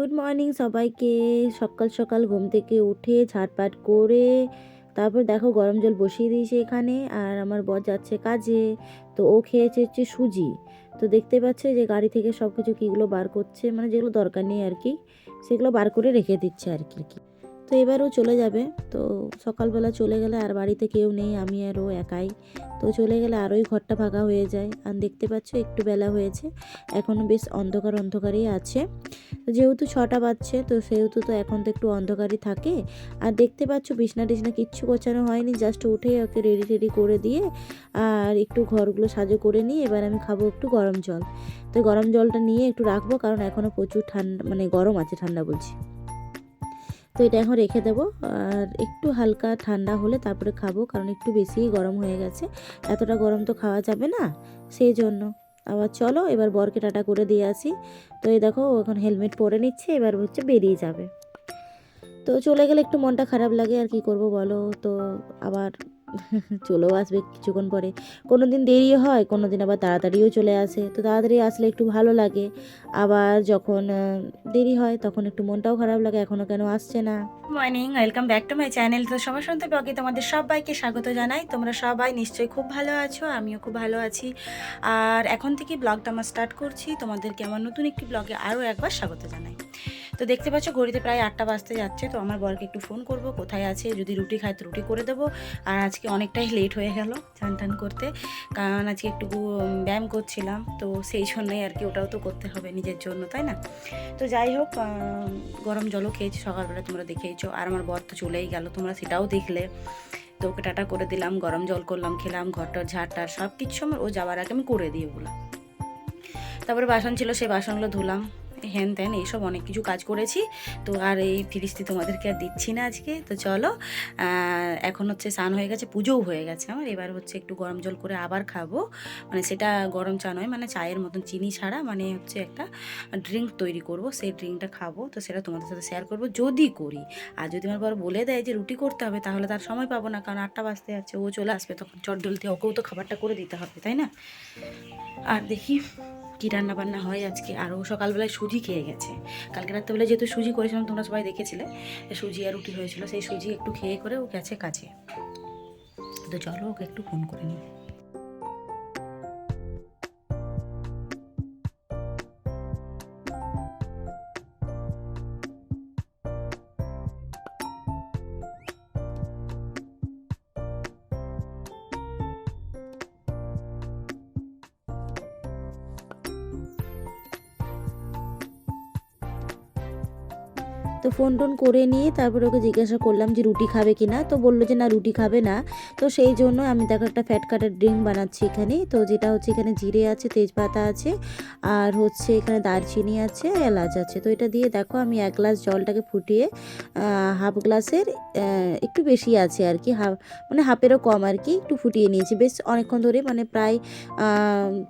Good morning সবাইকে। সকাল সকাল ঘুম থেকে উঠে ঝাড়পাট করে তারপর দেখো গরম জল বসিয়ে দিয়েছে এখানে আর আমার বর যাচ্ছে কাজে। তো ও খেয়েছে হচ্ছে সুজি। তো দেখতে পাচ্ছে যে গাড়ি থেকে সব কিছু কীগুলো বার করছে মানে যেগুলো দরকার নেই আর কি, সেগুলো বার করে রেখে দিচ্ছে আর কি কি তো এবারও চলে যাবে। তো সকালবেলা চলে গেলে আর বাড়িতে কেউ নেই, আমি আর ও একাই। তো চলে গেলে আরোই ঘরটা ফাঁকা হয়ে যায়। আর দেখতে পাচ্ছ একটু বেলা হয়েছে। এখনও বেশ অন্ধকার অন্ধকারই আছে। যেহেতু ছটা বাজছে, তো সেহেতু তো এখন তো একটু অন্ধকারই থাকে। আর দেখতে পাচ্ছ বিছনা টিছনা কিচ্ছু গোছানো হয়নি, জাস্ট উঠে ওকে রেডি টেডি করে দিয়ে আর একটু ঘরগুলো সাজো করে নিয়ে এবার আমি খাব একটু গরম জল। তো গরম জলটা নিয়ে একটু রাখব, কারণ এখনও প্রচুর ঠান্ডা মানে গরম আছে ঠান্ডা বলছি। তো এটা এখন রেখে দেবো। আর একটু হালকা ঠান্ডা হলে তারপরে খাব, কারণ একটু বেশিই গরম হয়ে গেছে। এতটা গরম তো খাওয়া যাবে না, সেই জন্য। আবার চলো, এবার বরকে টাটা করে দিয়ে আসি। তো এই দেখো এখন হেলমেট পরে নিচ্ছে, এবার হচ্ছে বেরিয়ে যাবে। তো চলে গেলে একটু মনটা খারাপ লাগে, আর কি করব বলো? তো আবার চলেও আসবে কিছুক্ষণ পরে। কোনো দিন দেরি হয় কোনো দিন আবার তাড়াতাড়িও চলে আসে। তো তাড়াতাড়ি আসলে একটু ভালো লাগে। আবার যখন দেরি হয় তখন একটু মনটাও খারাপ লাগে এখনও কেন আসছে না। Morning welcome back to my channel তো সবার শুনতে ব্লগে তোমাদের সবাইকে স্বাগত জানাই। তোমরা সবাই নিশ্চয়ই খুব ভালো আছো, আমিও খুব ভালো আছি। আর এখন থেকে ব্লগটা আমার স্টার্ট করছি। তোমাদেরকে আমার নতুন একটি ব্লগে আরও একবার স্বাগত জানাই। তো দেখতে পাচ্ছ, ঘড়িতে প্রায় আটটা বাজতে যাচ্ছে। তো আমার বরকে একটু ফোন করব, কোথায় আছে, যদি রুটি খায় তো রুটি করে দেবো। আর আজকে অনেকটাই লেট হয়ে গেল চান টান করতে। কারণ আজকে একটু ব্যায়াম করছিলাম, তো সেই জন্যই আর কি ওটাও তো করতে হবে নিজের জন্য, তাই না? তো যাই হোক গরম জলও খেয়েছি, সকালবেলা তোমরা দেখেইছো, আর আমার বর তো চলেই গেল, তোমরা সেটাও দেখলে। তো ওকে টাটা করে দিলাম, গরম জল করলাম, খেলাম ঘরটার ঝাড়টার সব কিছু আমার, ও যাওয়ার আগে আমি করে দিই ওগুলো। তারপরে বাসন ছিল, সেই বাসনগুলো ধুলাম। হ্যান ত্যান, এইসব অনেক কিছু কাজ করেছি। তো আর এই ফিরিস্তি তোমাদেরকে আর দিচ্ছি না আজকে। তো চলো এখন হচ্ছে স্নান হয়ে গেছে, পুজোও হয়ে গেছে আমার। এবার হচ্ছে একটু গরম জল করে আবার খাব। মানে সেটা গরম চা নয় মানে চায়ের মতন চিনি ছাড়া মানে হচ্ছে একটা ড্রিঙ্ক তৈরি করব, সেই ড্রিঙ্কটা খাব। তো সেটা তোমাদের সাথে শেয়ার করব, যদি করি। আর যদি আমার বর বলে দেয় যে রুটি করতে হবে, তাহলে তার সময় পাবো না, কারণ আটটা বাজতে যাচ্ছে, ও চলে আসবে তখন। চটডলতে ওকেও তো খাবারটা করে দিতে হবে, তাই না? আর দেখি। কী রান্না বান্না হয় আজকে? আর ও সকালবেলায় সুজি খেয়ে গেছে। কালকে রাত্রেবেলায় যেহেতু সুজি করেছিলাম, তোমরা সবাই দেখেছিলে সুজি আর রুটি হয়েছিল, সেই সুজি একটু খেয়ে করে ও গেছে কাছে তো চলো ওকে একটু ফোন করে নিই। তো ফোন টোন করে নিয়ে তারপরে ওকে জিজ্ঞাসা করলাম যে রুটি খাবে কি না? তো বলল যে না, রুটি খাবে না। তো সেই জন্য আমি দেখো একটা ফ্যাট কাটার ড্রিঙ্ক বানাচ্ছি এখানে। তো যেটা হচ্ছে এখানে জিরে আছে, তেজপাতা আছে, আর হচ্ছে এখানে দারচিনি আছে এলাচ আছে। তো এটা দিয়ে দেখো আমি এক গ্লাস জলটাকে ফুটিয়ে হাফ গ্লাসের একটু বেশি আছে আর কি, হাফ মানে হাফেরও কম আর কি, একটু ফুটিয়ে নিয়েছি। বেশ অনেকক্ষণ ধরে মানে প্রায়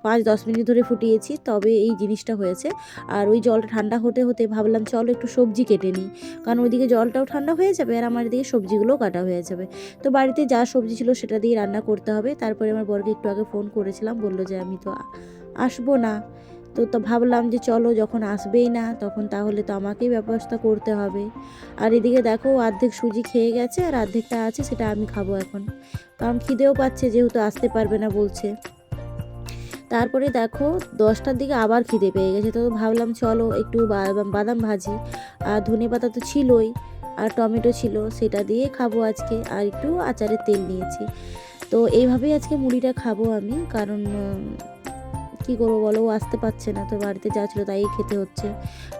পাঁচ দশ মিনিট ধরে ফুটিয়েছি, তবে এই জিনিসটা হয়েছে। আর ওই জলটা ঠান্ডা হতে হতে ভাবলাম চলো একটু সবজি কেটে নিই। কারণ ওইদিকে জলটাও ঠান্ডা হয়ে যাবে আর আমার এদিকে সবজিগুলোও কাটা হয়ে যাবে। তো বাড়িতে যা সবজি ছিল সেটা দিয়ে রান্না করতে হবে। তারপরে আমার বরকে একটু আগে ফোন করেছিলাম, বলল যে আমি তো আসব না। তো তো ভাবলাম যে চলো যখন আসবেই না, তখন তাহলে তো আমাকেই ব্যবস্থা করতে হবে। আর এদিকে দেখো অর্ধেক সুজি খেয়ে গেছে আর অর্ধেকটা আছে সেটা আমি খাব এখন। কারণ খিদেও পাচ্ছে, যেহেতু আসতে পারবে না বলছে। তারপরে দেখো দশটার দিকে আবার খিদে পেয়ে গেছে, তো ভাবলাম চলো একটু বাদাম ভাজি, আর ধনে পাতা তো ছিলই, আর টমেটো ছিল, সেটা দিয়ে খাব আজকে, আর একটু আচারের তেল নিয়েছি। তো এইভাবেই আজকে মুড়িটা খাব আমি, কারণ কি করব বলো? ও আসতে পারছে না, তো বাড়িতে যা ছিল তাই খেতে হচ্ছে।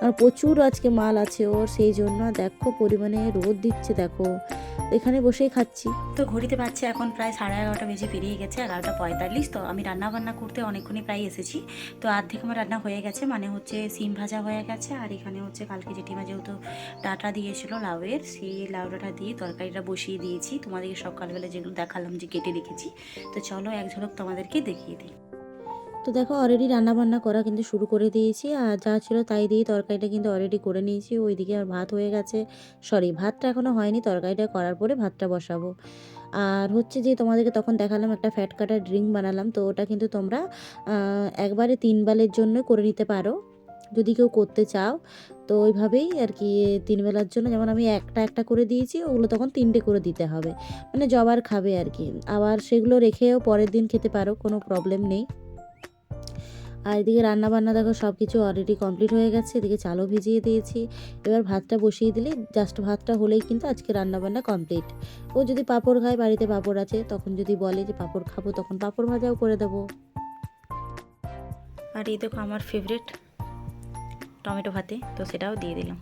আর প্রচুর আজকে মাল আছে ওর, সেই জন্য দেখো পরিমাণে রোদ দিচ্ছে, দেখো। এখানে বসেই খাচ্ছি। তো ঘড়িতে পাচ্ছে এখন প্রায় সাড়ে এগারোটা বেজে পেরিয়ে গেছে, এগারোটা পঁয়তাল্লিশ। তো আমি রান্না বান্না করতে অনেকক্ষণই প্রায় এসেছি। তো অর্ধেক আমার রান্না হয়ে গেছে মানে হচ্ছে সিম ভাজা হয়ে গেছে, আর এখানে হচ্ছে কালকে জেঠিমা যেহেতু ডাটা দিয়েছিল লাউয়ের, সেই লাউ ডাঁটা দিয়ে তরকারিটা বসিয়ে দিয়েছি। তোমাদেরকে সকালবেলা যেগুলো দেখালাম যে কেটে রেখেছি। তো চলো এক ঝলক তোমাদেরকে দেখিয়ে দিই। তো দেখো অলরেডি রান্না বান্না করা কিন্তু শুরু করে দিয়েছি, আর যা ছিল তাই দিয়ে তরকারিটা কিন্তু অলরেডি করে নিয়েছি। ওইদিকে আর ভাত হয়ে গেছে। সরি ভাতটা এখনও হয়নি, তরকারিটা করার পরে ভাতটা বসাবো। আর হচ্ছে যে তোমাদেরকে তখন দেখালাম একটা ফ্যাট কাটার ড্রিঙ্ক বানালাম, তো ওটা কিন্তু তোমরা একবারে তিন বালের জন্য করে নিতে পারো। যদি কেউ করতে চাও, তো ওইভাবেই আর কি তিন বেলার জন্য, যেমন আমি একটা একটা করে দিয়েছি, ওগুলো তখন তিনটে করে দিতে হবে। মানে জবার খাবে আর কি। আবার সেগুলো রেখেও পরের দিন খেতে পারো, কোনো প্রবলেম নেই। আর এদিকে রান্না বান্না দেখো সব কিছু অলরেডি কমপ্লিট হয়ে গেছে। এদিকে চালও ভিজিয়ে দিয়েছি। এবার ভাতটা বসিয়ে দিলে জাস্ট ভাতটা হলেই কিন্তু আজকে রান্না বান্না কমপ্লিট ও যদি পাঁপড় খায়, বাড়িতে পাঁপড় আছে, তখন যদি বলে যে পাঁপড় খাব, তখন পাঁপড় ভাজাও করে দেবো। আর এই দেখো আমার ফেভারিট টমেটো ভাতে, তো সেটাও দিয়ে দিলাম।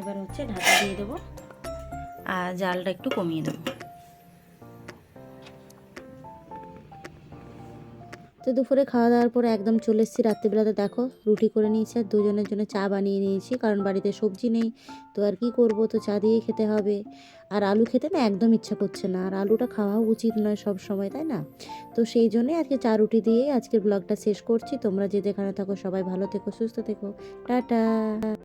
এবার হচ্ছে ঢাকা দিয়ে দেবো। আর জালটা একটু কমিয়ে দেবো। তো দুপুরে খাওয়া দাওয়ার পরে একদম চলে এসেছি রাত্রিবেলাতে। দেখো, রুটি করে নিয়েছি আর দুজনের জন্য চা বানিয়ে নিয়েছি, কারণ বাড়িতে সবজি নেই। তো আর কি করব? তো চা দিয়েই খেতে হবে। আর আলু খেতে না একদম ইচ্ছা করছে না। আর আলুটা খাওয়াও উচিত নয় সব সময় তাই না? তো সেই জন্যই আজকে চা রুটি দিয়েই আজকের ব্লগটা শেষ করছি। তোমরা যে যেখানে থাকো সবাই ভালো থেকো, সুস্থ থেকো। টাটা!